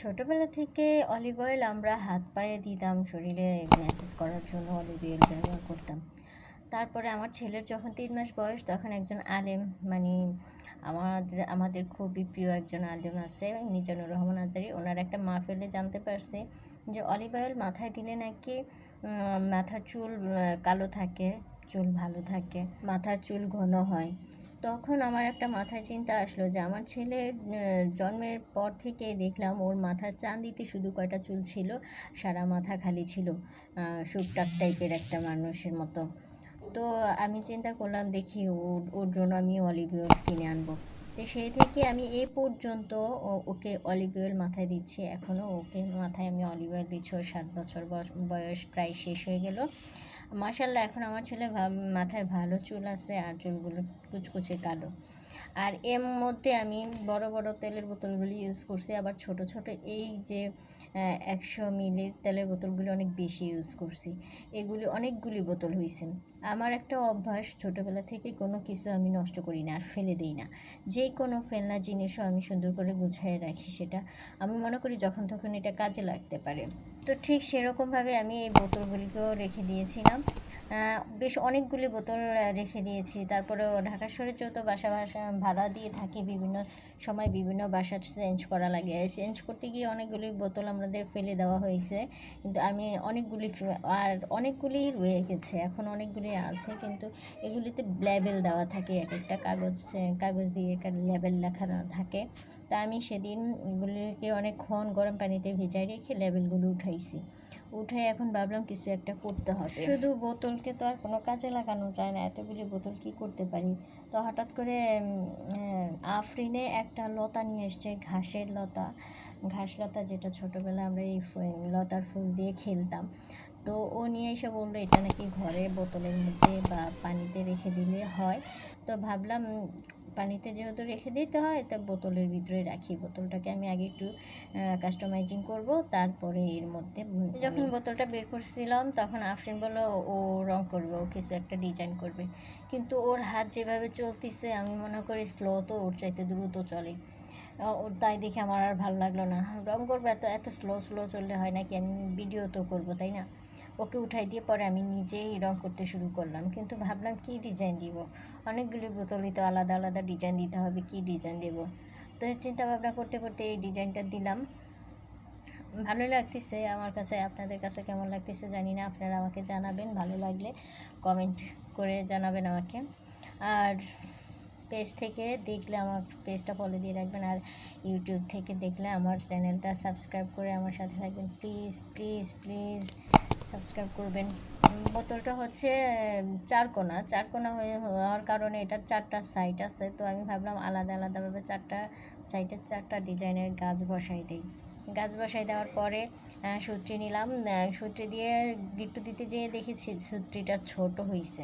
ছোটবেলা থেকে olive oil আমরা হাত পায়ে দিতাম, শরীরে ম্যাসেজ করার জন্য অলিভ অয়েল ব্যবহার করতাম। তারপরে আমার ছেলের যখন তিন মাস বয়স, তখন একজন আলেম মানে আমাদের আমাদের খুবই প্রিয় একজন আলেম আছে, মিজানুর রহমান আজারি। ওনার একটা মাহফিলে জানতে পারছে যে অলিভ অয়েল মাথায় দিলে নাকি মাথার চুল কালো থাকে, চুল ভালো থাকে, মাথার চুল ঘন হয়। তখন আমার একটা মাথায় চিন্তা আসলো যে আমার ছেলের জন্মের পর থেকে দেখলাম ওর মাথার চান্দিতে শুধু কয়টা চুল ছিল, সারা মাথা খালি ছিল শুকটাক টাইপের একটা মানুষের মতো। তো আমি চিন্তা করলাম, দেখি ওর ওর জন্য আমি অলিভ অয়েল কিনে আনব। তো সেই থেকে আমি এ পর্যন্ত ওকে অলিভ অয়েল মাথায় দিচ্ছি। এখনও ওকে মাথায় আমি অলিভ অয়েল দিচ্ছি। ওর সাত বছর বয়স প্রায় শেষ হয়ে গেল। মার্শাল্লাহ এখন আমার ছেলে মাথায় ভালো চুল আছে আর চুলগুলো কুচকুচে কালো। আর এর মধ্যে আমি বড় বড় তেলের বোতলগুলি ইউজ করছি, আবার ছোট ছোট এই যে একশো মিলির তেলের বোতলগুলি অনেক বেশি ইউজ করছি। এগুলি অনেকগুলি বোতল হয়েছে আমার একটা অভ্যাস, ছোটোবেলা থেকে কোনো কিছু আমি নষ্ট করি না, আর ফেলে দিই না। যে কোনো ফেলনা জিনিসও আমি সুন্দর করে গুছিয়ে রাখি সেটা। আমি মনে করি যখন তখন এটা কাজে লাগতে পারে। তো ঠিক সেরকমভাবে আমি এই বোতলগুলিকেও রেখে দিয়েছিলাম। বেশ অনেকগুলি বোতল রেখে দিয়েছি। তারপরে ঢাকা শহরে যেহেতু বাসা বাসা ভাড়া দিয়ে থাকি বিভিন্ন সময় বিভিন্ন বাসা চেঞ্জ করা লাগে। চেঞ্জ করতে গিয়ে অনেকগুলি বোতল আমাদের ফেলে দেওয়া হয়েছে। কিন্তু আমি অনেকগুলি আর অনেকগুলি রয়ে গেছে এখন অনেকগুলি আছে, কিন্তু এগুলিতে লেবেল দেওয়া থাকে, এক একটা কাগজ কাগজ দিয়ে লেবেল লেখানো থাকে। তা আমি সেদিন এগুলিকে অনেকক্ষণ গরম পানিতে ভিজাই রেখে লেবেলগুলো উঠাইছি। উঠে এখন ভাবলাম কিছু একটা করতে হবে। শুধু বোতলকে তো আর কোনো কাজে লাগানো যায় না, এতগুলি বোতল কি করতে পারি? তো হঠাৎ করে আফরিনে একটা লতা নিয়ে এসছে, ঘাসের লতা। ঘাস লতা যেটা ছোটোবেলায় আমরা এই লতার ফুল দিয়ে খেলতাম। তো ও নিয়ে এসে বলল, এটা নাকি ঘরে বোতলের মধ্যে বা পানিতে রেখে দিলে হয়। তো ভাবলাম পানিতে যেহেতু রেখে দিতে হয় তা বোতলের ভিতরে রাখি। বোতলটাকে আমি আগে একটু কাস্টমাইজিং করব তারপরে এর মধ্যে যখন বোতলটা বের করছিলাম তখন আফরিন বলল ও রং করবে ও কিছু একটা ডিজাইন করবে। কিন্তু ওর হাত যেভাবে চলতেছে আমি মনে করি স্লো তো ওর চাইতে দ্রুত চলে। ওর তাই দেখে আমার আর ভালো লাগল না। রং করব এত এত স্লো স্লো চললে হয় নাকি? আমি ভিডিও তো করব তাই না? ওকে উঠাই দিয়ে পরে আমি নিজেই রং করতে শুরু করলাম। কিন্তু ভাবলাম, কি ডিজাইন দিব? অনেকগুলি বোতলই তো আলাদা আলাদা ডিজাইন দিতে হবে, কি ডিজাইন দেব? তো চিন্তা ভাবনা করতে করতে এই ডিজাইনটা দিলাম। ভালো লাগতেছে আমার কাছে, আপনাদের কাছে কেমন লাগতেছে জানি না, আপনারা আমাকে জানাবেন, ভালো লাগলে কমেন্ট করে জানাবেন আমাকে। আর পেজ থেকে দেখলে আমার পেজটা ফলো দিয়ে রাখবেন, আর ইউটিউব থেকে দেখলে আমার চ্যানেলটা সাবস্ক্রাইব করে আমার সাথে থাকবেন। প্লিজ প্লিজ প্লিজ সাবস্ক্রাইব করবেন। বোতলটা হচ্ছে চারকোনা চারকোনা হয়ে হওয়ার কারণে এটার চারটা সাইড আছে। তো আমি ভাবলাম আলাদা আলাদাভাবে চারটা সাইডের চারটা ডিজাইনের গাছ বসাই দিই। গাছ বসাই দেওয়ার পরে সুত্রি নিলাম সুত্রি দিয়ে গিট্টু দিতে যেয়ে দেখেছি সুত্রিটা ছোট হয়েছে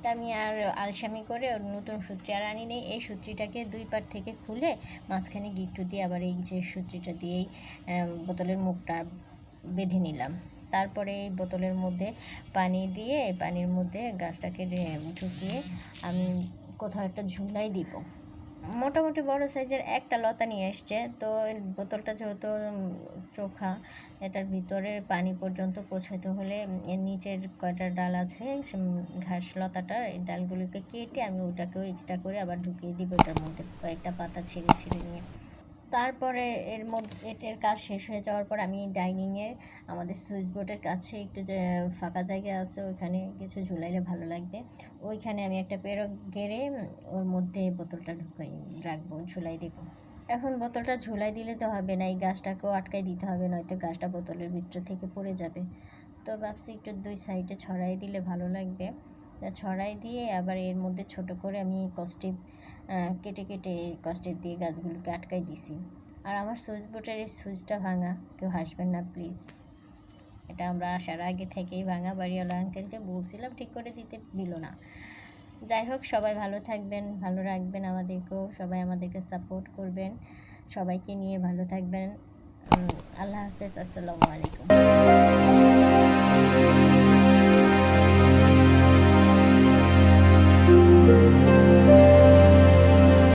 তা আমি আর আলসামি করে নতুন সুত্রি আর আনি নেই। এই সুত্রিটাকে দুই পার থেকে খুলে মাঝখানে গিট্টু দিয়ে আবার এই যে সুত্রিটা দিয়েই বোতলের মুখটা বেঁধে নিলাম। তারপরে এই বোতলের মধ্যে পানি দিয়ে পানির মধ্যে গাছটাকে ঢুকিয়ে আমি কোথাও একটা ঝুলাই দিব। মোটামুটি বড় সাইজের একটা লতা নিয়ে এসছে। তো বোতলটা যেহেতু চোখা, এটার ভিতরে পানি পর্যন্ত পৌঁছাতে হলে এর নিচের কয়টা ডাল আছে ঘাস লতাটার এই ডালগুলোকে কেটে আমি ওটাকেও এক্সট্রা করে আবার ঢুকিয়ে দিব। এটার মধ্যে কয়েকটা পাতা ছিঁড়ে ছিঁড়ে নিয়ে। তারপরে এর মধ্যে এটার কাজ শেষ হয়ে যাওয়ার পর আমি ডাইনিংয়ে, আমাদের সুইচ বোর্ডের কাছে একটু যে ফাঁকা জায়গা আছে ওইখানে কিছু ঝুলাইলে ভালো লাগবে। ওইখানে আমি একটা পেরক গেড়ে ওর মধ্যে বোতলটা ঢুকাই, রাখব, ঝুলাই দেবো। এখন বোতলটা ঝুলাই দিলে তো হবে না, এই গাছটাকেও আটকাই দিতে হবে, নয়তো গাছটা বোতলের ভিতর থেকে পড়ে যাবে। তো ভাবছি একটু দুই সাইডে ছড়াই দিলে ভালো লাগবে। ছড়াই দিয়ে আবার এর মধ্যে ছোট করে আমি কস্টিপ কেটে কেটে কষ্টের দিয়ে গাছগুলোকে আটকাই দিছি। আর আমার সুইচ বোর্ডের এই সুইচটা ভাঙা, কেউ হাসবেন না, প্লিজ। এটা আমরা আসার আগে থেকেই ভাঙা বাড়িওয়ালা আঙ্কেলকে বলছিলাম, ঠিক করে দিতে দিল না। যাই হোক, সবাই ভালো থাকবেন, ভালো রাখবেন আমাদেরকেও, সবাই আমাদেরকে সাপোর্ট করবেন, সবাইকে নিয়ে ভালো থাকবেন। আল্লাহ হাফেজ, আসসালামু আলাইকুম।